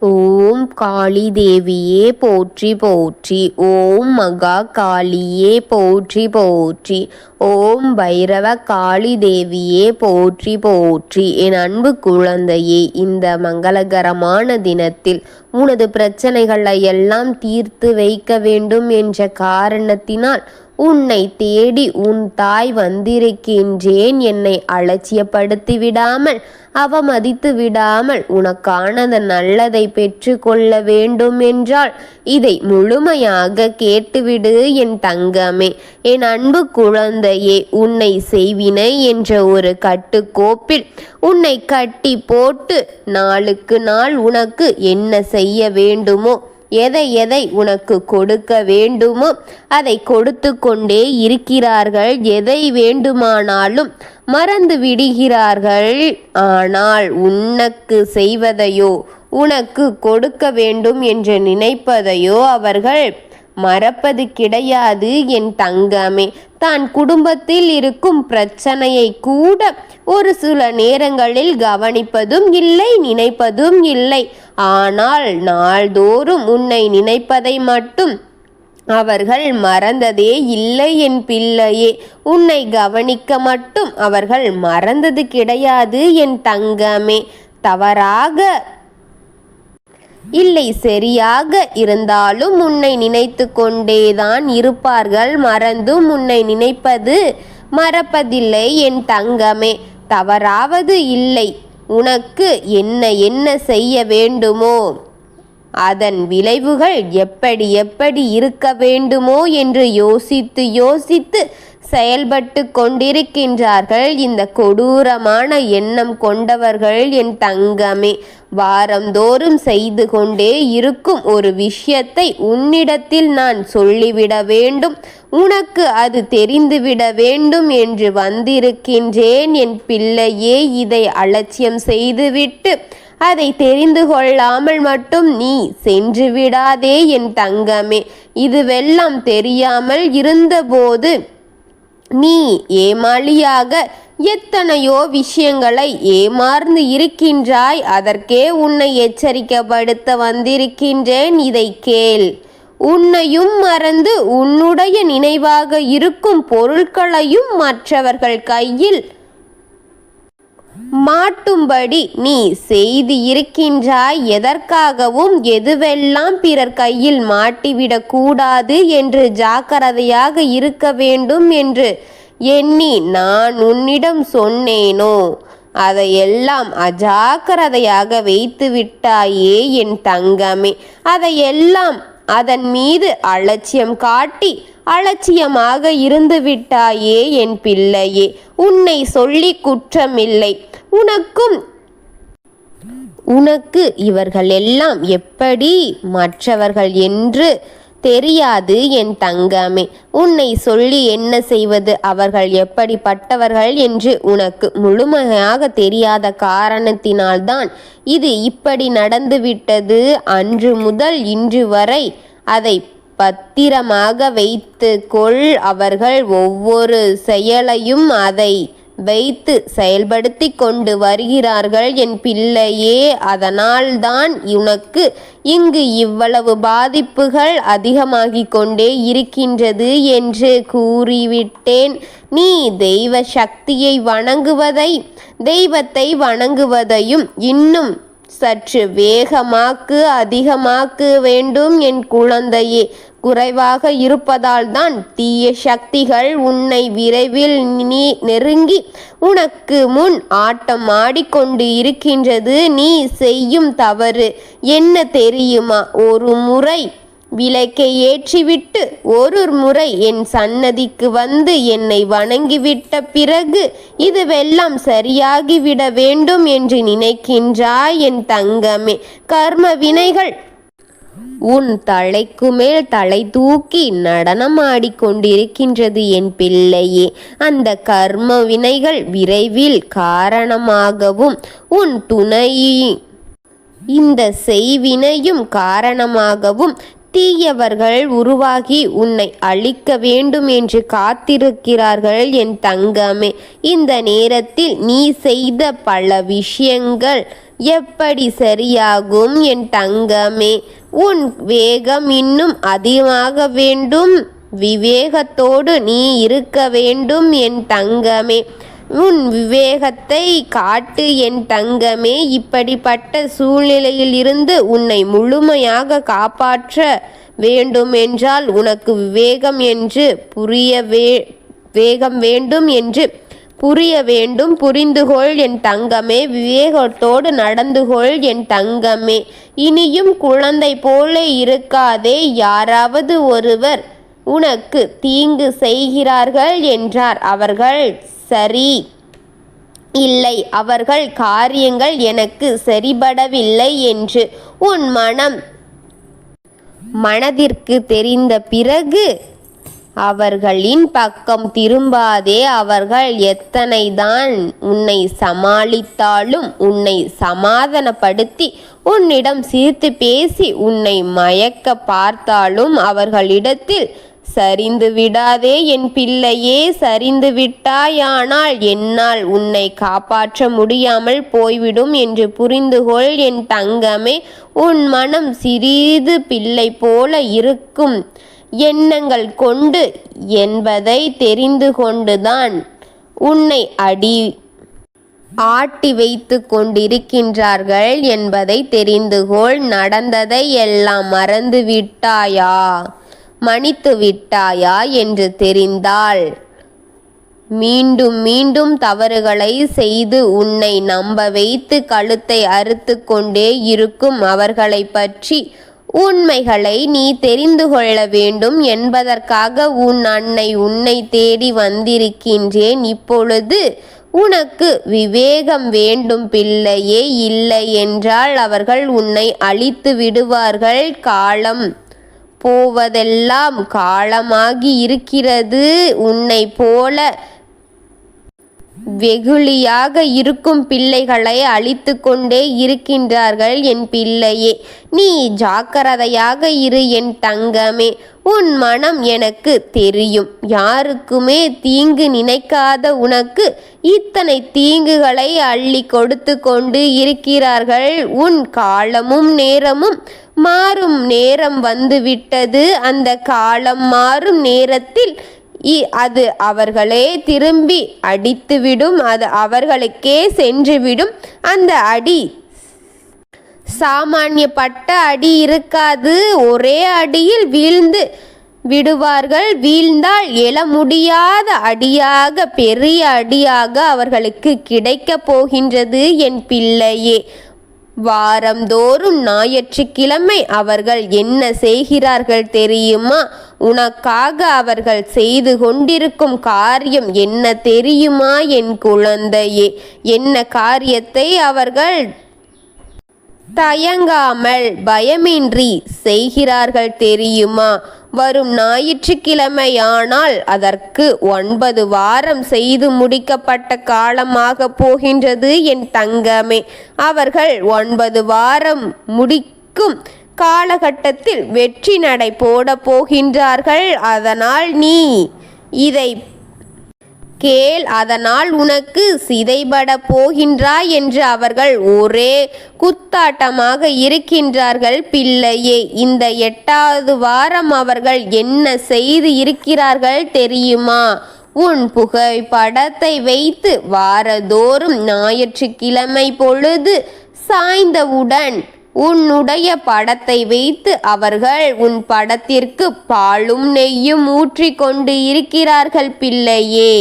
ஓம் காளி தேவியே போற்றி போற்றி ஓம் மகா காளியே போற்றி போற்றி ஓம் பைரவ காளி தேவியே போற்றி போற்றி. என் அன்பு குழந்தையே இந்த மங்களகரமான தினத்தில் உனது பிரச்சனைகளை எல்லாம் தீர்த்து வைக்க வேண்டும் என்ற காரணத்தினால் உன்னை தேடி உன் தாய் வந்திருக்கின்றேன். என்னை அலட்சியப்படுத்தி விடாமல் அவமதித்து விடாமல் உனக்கானது நல்லதை பெற்று கொள்ள வேண்டும் என்றால் இதை முழுமையாக கேட்டுவிடு என் தங்கமே. என் அன்பு குழந்தையே உன்னை செய்வினை என்ற ஒரு கட்டுக்கோப்பில் உன்னை கட்டி போட்டு நாளுக்கு நாள் உனக்கு என்ன செய்ய வேண்டுமோ எதை எதை உனக்கு கொடுக்க வேண்டுமோ அதை கொடுத்து கொண்டே இருக்கிறார்கள். எதை வேண்டுமானாலும் மறந்து விடுகிறார்கள். ஆனால் உனக்கு செய்வதையோ உனக்கு கொடுக்க வேண்டும் என்று நினைப்பதையோ அவர்கள் மறப்பது கிடையாது. என் தங்கமே தான் குடும்பத்தில் இருக்கும் பிரச்சனையை கூட ஒரு சில நேரங்களில் கவனிப்பதும் இல்லை நினைப்பதும் இல்லை. ஆனால் நாள்தோறும் உன்னை நினைப்பதை மட்டும். அவர்கள் மறந்ததே இல்லை என் பிள்ளையே. உன்னை கவனிக்க மட்டும் அவர்கள் மறந்தது கிடையாது என் தங்கமே. தவறாக இல்லை சரியாக இருந்தாலும் உன்னை நினைத்து கொண்டேதான் இருப்பார்கள். மறந்தும் உன்னை நினைப்பது மறப்பதில்லை என் தங்கமே. தவறாவது இல்லை. உனக்கு என்ன என்ன செய்ய வேண்டுமோ அதன் விளைவுகள் எப்படி எப்படி இருக்க வேண்டுமோ என்று யோசித்து யோசித்து செயல்பட்டு கொண்டிருக்கின்றார்கள். இந்த கொடூரமான எண்ணம் கொண்டவர்கள் என் தங்கமே வாரந்தோறும் செய்து கொண்டே இருக்கும் ஒரு விஷயத்தை உன்னிடத்தில் நான் சொல்லிவிட வேண்டும். உனக்கு அது தெரிந்துவிட வேண்டும் என்று வந்திருக்கின்றேன். என் பிள்ளையே இதை அலட்சியம் செய்துவிட்டு அதை தெரிந்து கொள்ளாமல் மட்டும் நீ சென்று விடாதே என் தங்கமே. இதுவெல்லாம் தெரியாமல் இருந்தபோது நீ ஏமாளியாக எத்தனையோ விஷயங்களை ஏமார்ந்து இருக்கின்றாய். அதற்கே உன்னை எச்சரிக்கப்படுத்த வந்திருக்கின்றேன். இதை கேள். உன்னையும் மறந்து உன்னுடைய நினைவாக இருக்கும் பொருட்களையும் மற்றவர்கள் கையில் மாட்டும்படி நீ செய்து இருக்கின்றாய் எதற்காகவும் எதுவெல்லாம் பிறர் கையில் மாட்டிவிடக் கூடாது என்று ஜாக்கிரதையாக இருக்க வேண்டும் என்று எண்ணி நான் உன்னிடம் சொன்னேனோ? அதையெல்லாம் அஜாக்கிரதையாக வைத்து விட்டாயே என் தங்கமே. அதையெல்லாம் அதன் மீது அலட்சியம் காட்டி அலட்சியமாக இருந்து விட்டாயே என் பிள்ளையே. உன்னை சொல்லி குற்றமில்லை. உனக்கும். உனக்கு இவர்கள் எல்லாம் எப்படி மற்றவர்கள் என்று தெரியாது என் தங்கமே. உன்னை சொல்லி என்ன செய்வது? அவர்கள் எப்படிப்பட்டவர்கள் என்று உனக்கு முழுமையாக தெரியாத காரணத்தினால்தான் இது இப்படி நடந்துவிட்டது. அன்று முதல் இன்று வரை அதை பத்திரமாக வைத்து கொள் அவர்கள் ஒவ்வொரு செயலையும் அதை வைத்து செயல்படுத்தி கொண்டு வருகிறார்கள் என் பிள்ளையே அதனால்தான் உனக்கு இங்கு இவ்வளவு பாதிப்புகள் அதிகமாகிக் கொண்டே இருக்கின்றது என்று கூறிவிட்டேன். நீ தெய்வ சக்தியை வணங்குவதை தெய்வத்தை வணங்குவதையும் இன்னும் சற்று வேகமாக்கு அதிகமாக்கு வேண்டும் என் குழந்தையே. குறைவாக இருப்பதால் தான் தீய சக்திகள் உன்னை விரைவில் நீ நெருங்கி உனக்கு முன் ஆட்டம் ஆடிக்கொண்டு இருக்கின்றது. நீ செய்யும் தவறு என்ன தெரியுமா? ஒரு முறை விளக்கை ஏற்றிவிட்டு ஒரு முறை என் சன்னதிக்கு வந்து என்னை வணங்கிவிட்ட பிறகு இதுவெல்லாம் சரியாகிவிட வேண்டும் என்று நினைக்கின்றாய் என் தங்கமே. கர்ம வினைகள் உன் தலைக்கு மேல் தலை தூக்கி நடனமாடிக்கொண்டிருக்கின்றது என் பிள்ளையே. அந்த கர்ம வினைகள் விரைவில் காரணமாகவும் உன் துணை இந்த செய்வினையும் காரணமாகவும் தீயவர்கள் உருவாகி உன்னை அழிக்க வேண்டும் என்று காத்திருக்கிறார்கள் என் தங்கமே. இந்த நேரத்தில் நீ செய்த பல விஷயங்கள் எப்படி சரியாகும் என் தங்கமே. உன் வேகம் இன்னும் அதிகமாக வேண்டும். விவேகத்தோடு நீ இருக்க வேண்டும் என் தங்கமே. உன் விவேகத்தை காட்டு என் தங்கமே. இப்படிப்பட்ட சூழ்நிலையில் இருந்து உன்னை முழுமையாக காப்பாற்ற வேண்டுமென்றால் உனக்கு விவேகம் என்று புரிய வே வேகம் வேண்டும் என்று புரிய வேண்டும் புரிந்துகொள் என் தங்கமே விவேகத்தோடு நடந்துகொள் என் தங்கமே. இனியும் குழந்தை போல இருக்காதே யாராவது ஒருவர் உனக்கு தீங்கு செய்கிறார்கள் என்றார். அவர்கள் சரி இல்லை அவர்கள் காரியங்கள் எனக்கு சரிபடவில்லை என்று உன் மனம் மனதிற்கு தெரிந்த பிறகு அவர்களின் பக்கம் திரும்பாதே அவர்கள் எத்தனைதான் உன்னை சமாளித்தாலும் உன்னை சமாதானப்படுத்தி உன்னிடம் சிரித்து பேசி உன்னை மயக்க பார்த்தாலும் அவர்களிடத்தில் சரிந்து விடாதே என் பிள்ளையே சரிந்து விட்டாயானால் என்னால் உன்னை காப்பாற்ற முடியாமல் போய்விடும் என்று புரிந்துகொள். என் தங்கமே உன் மனம் சிறிது பிள்ளை போல இருக்கும். எண்ணங்கள் கொண்டு என்பதை தெரிந்து கொண்டுதான் உன்னை அடி ஆட்டி வைத்து கொண்டிருக்கின்றார்கள் என்பதை தெரிந்துகொள் நடந்ததை எல்லாம் மறந்து விட்டாயா? மன்னித்து விட்டாயா என்று தெரிந்தால் மீண்டும் மீண்டும் தவறுகளை செய்து உன்னை நம்ப வைத்து கழுத்தை அறுத்து கொண்டே இருக்கும் அவர்களை பற்றி உண்மைகளை நீ தெரிந்து கொள்ள வேண்டும் என்பதற்காக உன் அன்னை உன்னை தேடி வந்திருக்கின்றேன். இப்பொழுது உனக்கு விவேகம் வேண்டும் பிள்ளையே இல்லை என்றால் அவர்கள் உன்னை அழித்து விடுவார்கள். காலம் போவதெல்லாம் காலமாகி இருக்கிறது. உன்னை போல வெகுளியாக இருக்கும் பிள்ளைகளை அழித்து கொண்டே இருக்கின்றார்கள் என் பிள்ளையே. நீ ஜாக்கிரதையாக இரு என் தங்கமே. உன் மனம் எனக்கு தெரியும். யாருக்குமே தீங்கு நினைக்காத உனக்கு இத்தனை தீங்குகளை அள்ளி கொடுத்து கொண்டு இருக்கிறார்கள். உன் காலமும் நேரமும் மாறும் நேரம் வந்துவிட்டது. அந்த காலம் மாறும் நேரத்தில் அது அவர்களே திரும்பி அடித்துவிடும் அது அவர்களுக்கே சென்றுவிடும். அந்த அடி சாமானியப்பட்ட அடி இருக்காது. ஒரே அடியில் வீழ்ந்து விடுவார்கள். வீழ்ந்தால் எழ முடியாத அடியாக பெரிய அடியாக அவர்களுக்கு கிடைக்கப் போகின்றது. என் பிள்ளையே வாரந்தோறும் ஞாயிற்றுக்கிழமை அவர்கள் என்ன செய்கிறார்கள் தெரியுமா? உனக்காக அவர்கள் செய்து கொண்டிருக்கும் காரியம் என்ன தெரியுமா என் குழந்தையே? என்ன காரியத்தை அவர்கள் தயங்காமல் பயமின்றி செய்கிறார்கள் தெரியுமா? வரும் ஞாயிற்றுக்கிழமையானால் அதற்கு ஒன்பது வாரம் செய்து முடிக்கப்பட்ட காலமாக போகின்றது என் தங்கமே. அவர்கள் ஒன்பது வாரம் முடிக்கும் காலகட்டத்தில் வெற்றி நடை போட போகின்றார்கள். அதனால் நீ இதை கேள். அதனால் உனக்கு சிதைபட போகின்றாய் என்று அவர்கள் ஒரே குத்தாட்டமாக இருக்கின்றார்கள். பிள்ளையே இந்த எட்டாவது வாரம் அவர்கள் என்ன செய்து இருக்கிறார்கள் தெரியுமா? உன் புகைப்படத்தை வைத்து வாரதோறும் ஞாயிற்றுக்கிழமை பொழுது சாய்ந்தவுடன் உன்னுடைய படத்தை வைத்து அவர்கள் உன் படத்திற்கு பாலும் நெய்யும் ஊற்றி கொண்டு இருக்கிறார்கள் பிள்ளையே.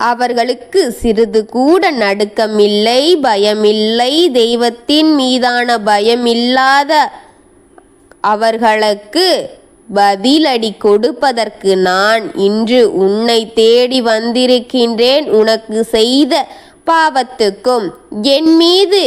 அவர்களுக்கு சிறிது கூட நடுக்கமில்லை பயமில்லை தெய்வத்தின் மீதான பயமில்லாத அவர்களுக்கு பதிலடி கொடுப்பதற்கு நான் இன்று உன்னை தேடி வந்திருக்கின்றேன். உனக்கு செய்த பாவத்துக்கும் என் மீது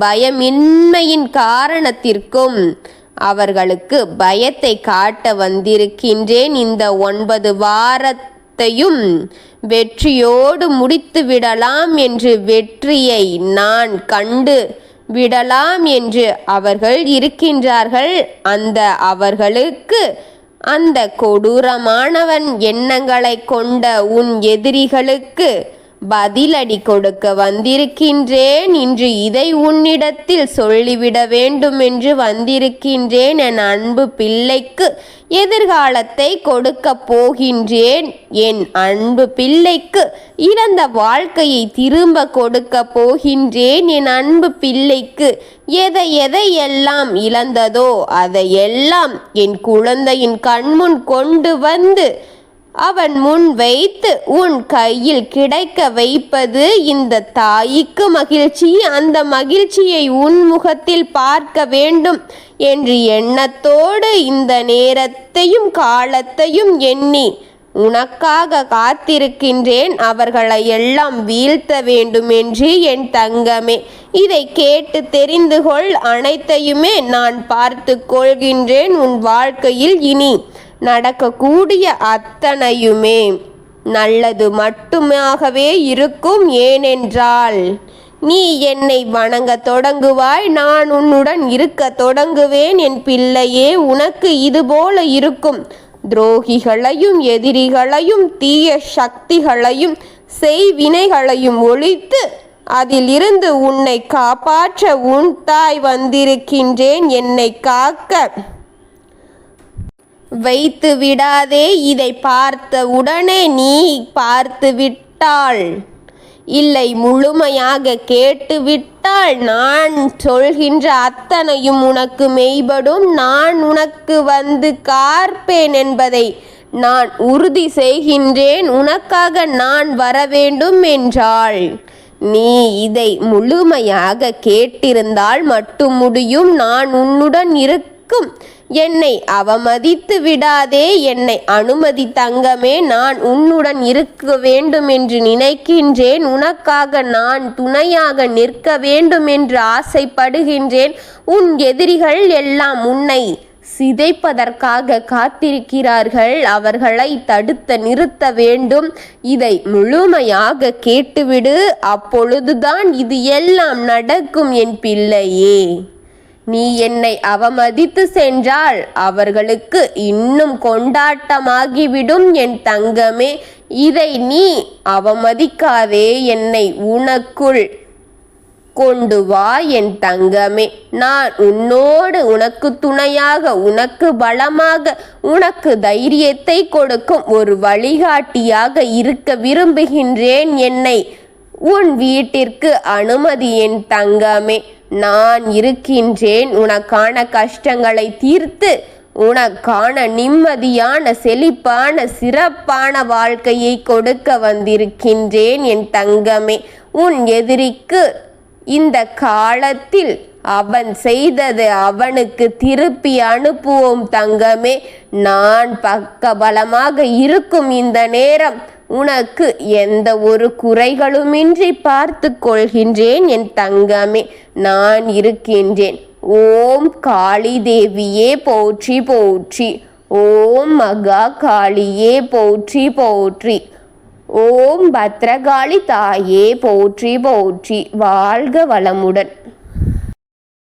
பயமின்மையின் காரணத்திற்கும் அவர்களுக்கு பயத்தை காட்ட வந்திருக்கின்றேன். இந்த ஒன்பது வாரத்தையும் வெற்றியோடு முடித்து விடலாம் என்று வெற்றியை நான் கண்டு விடலாம் என்று அவர்கள் இருக்கின்றார்கள். அந்த அவர்களுக்கு அந்த கொடூரமானவன் எண்ணங்களை கொண்ட உன் எதிரிகளுக்கு பதிலடி கொடுக்க வந்திருக்கின்றேன். இன்று இதை உன்னிடத்தில் சொல்லிவிட வேண்டும் என்று வந்திருக்கின்றேன் என் அன்பு பிள்ளைக்கு. எதிர்காலத்தை கொடுக்க போகின்றேன் என் அன்பு பிள்ளைக்கு. இழந்த வாழ்க்கையை திரும்ப கொடுக்க போகின்றேன் என் அன்பு பிள்ளைக்கு. எதை எதை எல்லாம் இழந்ததோ அதையெல்லாம் என் குழந்தையின் கண்முன் கொண்டு வந்து அவன் முன் வைத்து உன் கையில் கிடைக்க வைப்பது இந்த தாய்க்கு மகிழ்ச்சி. அந்த மகிழ்ச்சியை உன் முகத்தில் பார்க்க வேண்டும் என்று எண்ணத்தோடு இந்த நேரத்தையும் காலத்தையும் எண்ணி உனக்காக காத்திருக்கின்றேன். அவர்களை எல்லாம் வீழ்த்த வேண்டும் என்று என் தங்கமே. இதை கேட்டு தெரிந்து கொள். அனைத்தையுமே நான் பார்த்து கொள்கின்றேன் உன் வாழ்க்கையில் இனி. நடக்கக்கூடிய அத்தனையுமே நல்லது மட்டுமாகவே இருக்கும் ஏனென்றால் நீ என்னை வணங்க தொடங்குவாய் நான் உன்னுடன் இருக்க தொடங்குவேன் என் பிள்ளையே உனக்கு இதுபோல இருக்கும் துரோகிகளையும் எதிரிகளையும் தீய சக்திகளையும் செய்வினைகளையும் ஒழித்து அதிலிருந்து உன்னை காப்பாற்ற உன் தாய் வந்திருக்கின்றேன் என்னை காக்க. வைத்து விடாதே இதை பார்த்த உடனே நீ பார்த்து விட்டாள். இல்லை முழுமையாக கேட்டு விட்டால் நான் சொல்கின்ற அத்தனையும் உனக்கு மெய்படும். நான் உனக்கு வந்து கார்ப்பேன் என்பதை நான் உறுதி செய்கின்றேன். உனக்காக நான் வர வேண்டும் என்றாள். நீ இதை முழுமையாக கேட்டிருந்தால் மட்டும் முடியும். நான் உன்னுடன் இருக்கும். என்னை அவமதித்து விடாதே என்னை அனுமதி தங்கமே நான் உன்னுடன் இருக்க வேண்டும் என்று நினைக்கின்றேன். உனக்காக நான் துணையாக நிற்க வேண்டும் என்று ஆசைப்படுகின்றேன். உன் எதிரிகள் எல்லாம் உன்னை சிதைப்பதற்காக காத்திருக்கிறார்கள். அவர்களை தடுத்து நிறுத்த வேண்டும். இதை முழுமையாக கேட்டுவிடு. அப்பொழுதுதான் இது எல்லாம் நடக்கும் என் பிள்ளையே. நீ என்னை அவமதித்து சென்றால் அவர்களுக்கு இன்னும் கொண்டாட்டமாகிவிடும் என் தங்கமே. இதை நீ அவமதிக்காதே என்னை உனக்குள் கொண்டு வா என் தங்கமே. நான் உன்னோடு உனக்கு துணையாக உனக்கு பலமாக உனக்கு தைரியத்தை கொடுக்கும் ஒரு வழிகாட்டியாக இருக்க விரும்புகின்றேன். என்னை உன் வீட்டிற்கு அனுமதி என் தங்கமே. நான் இருக்கின்றேன். உனக்கான கஷ்டங்களை தீர்த்து உனக்கான நிம்மதியான செழிப்பான சிறப்பான வாழ்க்கையை கொடுக்க வந்திருக்கின்றேன் என் தங்கமே. உன் எதிரிக்கு இந்த காலத்தில் அவன் செய்தது அவனுக்கு திருப்பி அனுப்புவோம் தங்கமே. நான் பக்கபலமாக இருக்கும் இந்த நேரம் உனக்கு எந்த ஒரு குறைகளுமின்றி பார்த்து கொள்கின்றேன் என் தங்கமே நான் இருக்கின்றேன். ஓம் காளி தேவியே போற்றி போற்றி. ஓம் மகா காளியே போற்றி போற்றி. ஓம் பத்ரகாளி தாயே போற்றி போற்றி. வாழ்க வளமுடன்.